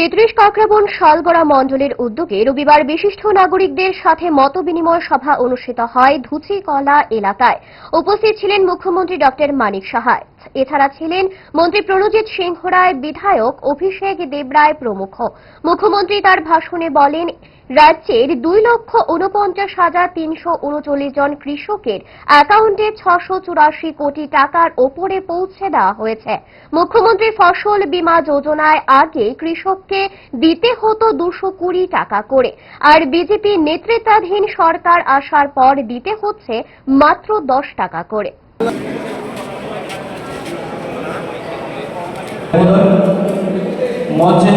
তেত্রিশ কাকরাবন শালগড়া মণ্ডলের উদ্যোগে রবিবার বিশিষ্ট নাগরিকদের সাথে মত বিনিময় সভা অনুষ্ঠিত হয় ধুচিকলা এলাকায়। উপস্থিত ছিলেন মুখ্যমন্ত্রী ডক্টর মানিক সাহায় এছাড়া ছিলেন মন্ত্রী প্রণজিৎ সিংহরায় বিধায়ক অভিষেক দেবরায় প্রমুখ। মুখ্যমন্ত্রী তার ভাষণে বলেন রাজ্যের দুই লক্ষ উনপঞ্চাশ হাজার তিনশো উনচল্লিশ জন কৃষকের অ্যাকাউন্টে ছশো চুরাশি কোটি টাকার ওপরে পৌঁছে দেওয়া হয়েছে। মুখ্যমন্ত্রী ফসল বীমা যোজনায় আগে কৃষককে দিতে হতো দুশো কুড়ি টাকা করে, আর বিজেপি নেতৃত্বাধীন সরকার আসার পর দিতে হচ্ছে মাত্র দশ টাকা করে। মঞ্চে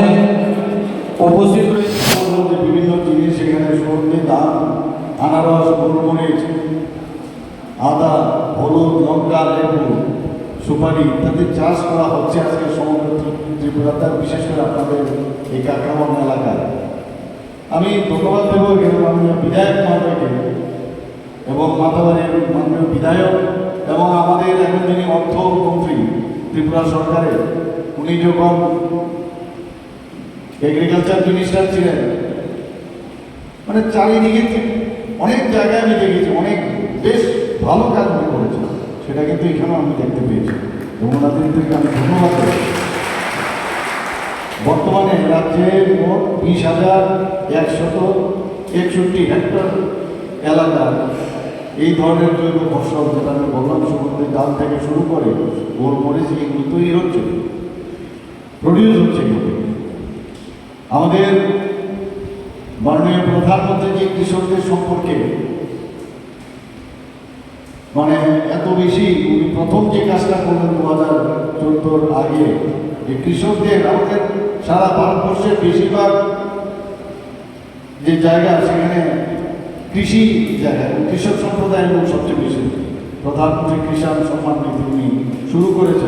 উপস্থিত রয়েছে বিভিন্ন আনারস, গোলমরিচ, আদা, হলুদ, লঙ্কা, লেবু, সুপারি ইত্যাদি চাষ করা হচ্ছে আজকে সমগ্র ত্রিপুরাতে বিশেষ করে আপনাদের এই কাকামন এলাকায়। আমি ধন্যবাদ দেবো মাননীয় বিধায়ক মহোদয়কে এবং মাতাবাড়ির মাননীয় বিধায়ক এবং আমাদের এখন যিনি অর্থমন্ত্রী ত্রিপুরা সরকারের, উনি যখন এগ্রিকালচার মিনিস্টার ছিলেন মানে চারিদিকে অনেক জায়গায় আমি দেখেছি, অনেক বেশ ভালো কাজ উনি করেছেন। সেটা কিন্তু এখানেও আমি দেখতে পেয়েছি। এবং ওনাদেরকে আমি ধন্যবাদ বর্তমানে রাজ্যে মোট বিশ হাজার একশত একষট্টি হেক্টর এলাকা। এই ধরনের জৈব ফসল যেটা আমি বললাম, সমুদ্রের ডাল থেকে শুরু করে গোলমরিচ এগুলো তৈরি হচ্ছে। প্রডিউস হচ্ছে আমাদের মাননীয় প্রধানমন্ত্রী যে কৃষকদের সম্পর্কে। মানে এত বেশি উনি প্রথম যে কাজটা করলেন দু হাজার চোদ্দোর আগে, যে কৃষকদের আমাদের সারা ভারতবর্ষের বেশিরভাগ যে জায়গা সেখানে কৃষি জায়গা কৃষক সম্প্রদায়ের লোক সবচেয়ে বেশি। প্রধানমন্ত্রী কিষাণ সম্মান নিধি উনি শুরু করেছেন।